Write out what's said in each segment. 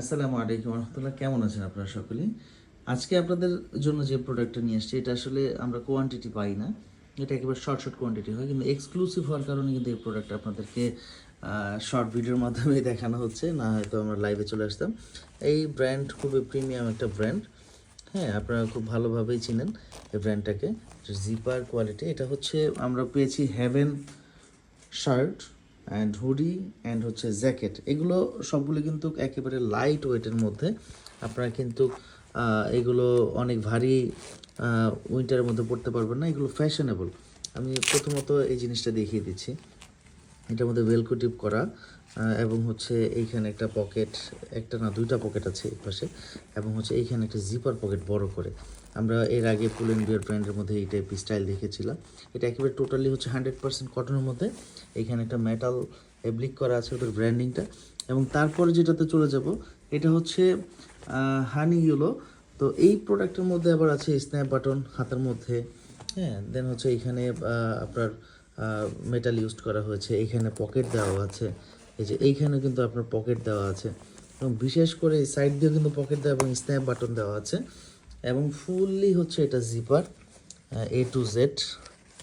আসসালামু আলাইকুম রহমতুল্লাহ, কেমন আছেন আপনারা সকলেই আজকে আপনাদের জন্য যে প্রোডাক্টটা নিয়ে আসছি, এটা আসলে আমরা কোয়ান্টিটি পাই না। এটা একেবারে শর্ট শর্ট কোয়ান্টিটি হয়, কিন্তু এক্সক্লুসিভ হওয়ার কারণে কিন্তু এই প্রোডাক্টটা আপনাদেরকে শর্ট ভিডিওর মাধ্যমে দেখানো হচ্ছে, না হয়তো আমরা লাইভে চলে আসতাম। এই ব্র্যান্ড খুবই প্রিমিয়াম একটা ব্র্যান্ড হ্যাঁ আপনারা খুব ভালোভাবেই চিনেন এই ব্র্যান্ডটাকে জিপার কোয়ালিটি এটা হচ্ছে, আমরা পেয়েছি haven shirt and hoodie and হচ্ছে জ্যাকেট এগুলো সবগুলো কিন্তু একেবারে লাইট ওয়েটের মধ্যে। আপনারা কিন্তু এগুলো অনেক ভারী উইন্টারের মধ্যে পড়তে পারবেন না, এগুলো ফ্যাশনেবল আমি প্রথমত এই জিনিসটা দেখিয়ে দিচ্ছি। এটার মধ্যে ওয়েলকো টিপ করা এবং হচ্ছে এইখানে একটা পকেট একটা না দুইটা পকেট আছে এই পাশে, এবং হচ্ছে এইখানে একটা জিপার পকেট বড় করে। আমরা এর আগে পুল এন্ড বিয়ার ব্র্যান্ডের মধ্যে এই টাইপ স্টাইল দেখেছিলাম। এটা একেবারে টোটালি হচ্ছে হান্ড্রেড পার্সেন্ট কটনের মধ্যে। এইখানে একটা মেটাল এব্লিক করা আছে ওদের ব্র্যান্ডিংটা এবং তারপরে যেটাতে চলে যাব, এটা হচ্ছে হানি ইউলো তো এই প্রোডাক্টের মধ্যে আবার আছে স্ন্যাপ বাটন হাতের মধ্যে। হ্যাঁ দেন হচ্ছে এইখানে আপনার মেটাল ইউজ করা হয়েছে এইখানে পকেট দেওয়া আছে। এই যে এইখানে কিন্তু আপনার পকেট দেওয়া আছে। এবং বিশেষ করে সাইড দিয়ে কিন্তু পকেট দেওয়া এবং স্ন্যাপ বাটন দেওয়া আছে। এবং ফুললি হচ্ছে এটা zipper A to Z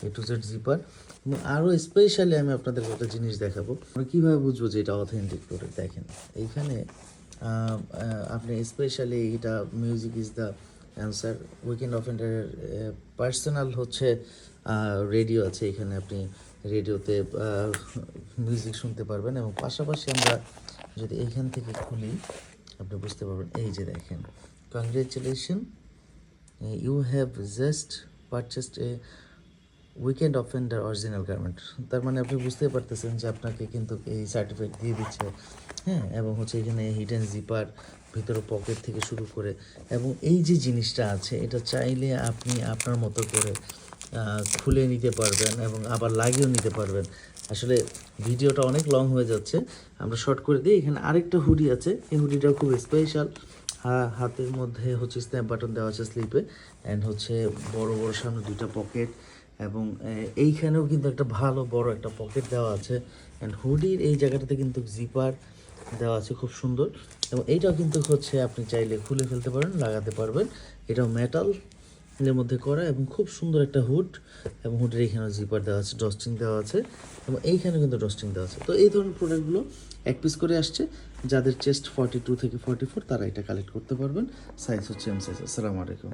A to Z zipper এবং আরও স্পেশালি আমি আপনাদের একটা জিনিস দেখাবো। আমরা কীভাবে বুঝব যে এটা অথেন্টিক প্রোডাক্ট দেখেন, এইখানে আপনি স্পেশালি এটা music is the answer weekend অফেন্ডারের personal হচ্ছে রেডিও আছে। এখানে আপনি রেডিওতে মিউজিক শুনতে পারবেন এবং পাশাপাশি আমরা যদি এইখান থেকে খুলি, আপনি বুঝতে পারবেন, এই যে দেখেন congratulation you have just purchased a weekend offender original garment তার মানে আপনি বুঝতেই পারতেছেন যে আপনাকে কিন্তু এই সার্টিফিকেট দিয়ে দিচ্ছে। হ্যাঁ এবং হচ্ছে এখানে হিডেন জিপার ভিতরে পকেট থেকে শুরু করে এবং এই যে জিনিসটা আছে, এটা চাইলে আপনি আপনার মতো করে খুলে নিতে পারবেন এবং আবার লাগিয়েও নিতে পারবেন। আসলে ভিডিওটা অনেক লং হয়ে যাচ্ছে। আমরা শর্ট করে দিই। এখানে আরেকটা হুডি আছে। এই হুডিটাও খুব স্পেশাল হাতের মধ্যে হচ্ছে স্ন্যাপ বাটন দেওয়া আছে স্লিপে অ্যান্ড হচ্ছে বড় বড় সামনে দুইটা পকেট এবং এইখানেও কিন্তু একটা ভালো, বড় একটা পকেট দেওয়া আছে। অ্যান্ড হুডির এই জায়গাটাতে কিন্তু জিপার দেওয়া আছে খুব সুন্দর। এবং এইটাও কিন্তু হচ্ছে আপনি চাইলে খুলে ফেলতে পারেন, লাগাতে পারবেন। এটাও মেটাল এর মধ্যে করা এবং খুব সুন্দর একটা হুড এবং হুডের এখানে জিপার দেওয়া আছে ডস্টিং দেওয়া আছে এবং এইখানে কিন্তু ডস্টিং দেওয়া আছে। তো এই ধরনের প্রোডাক্টগুলো এক পিস করে আসছে। যাদের চেস্ট ফর্টি টু থেকে ফর্টি ফোর তারা এটা কালেক্ট করতে পারবেন। সাইজ হচ্ছে এম সাইজ আসসালামু আলাইকুম।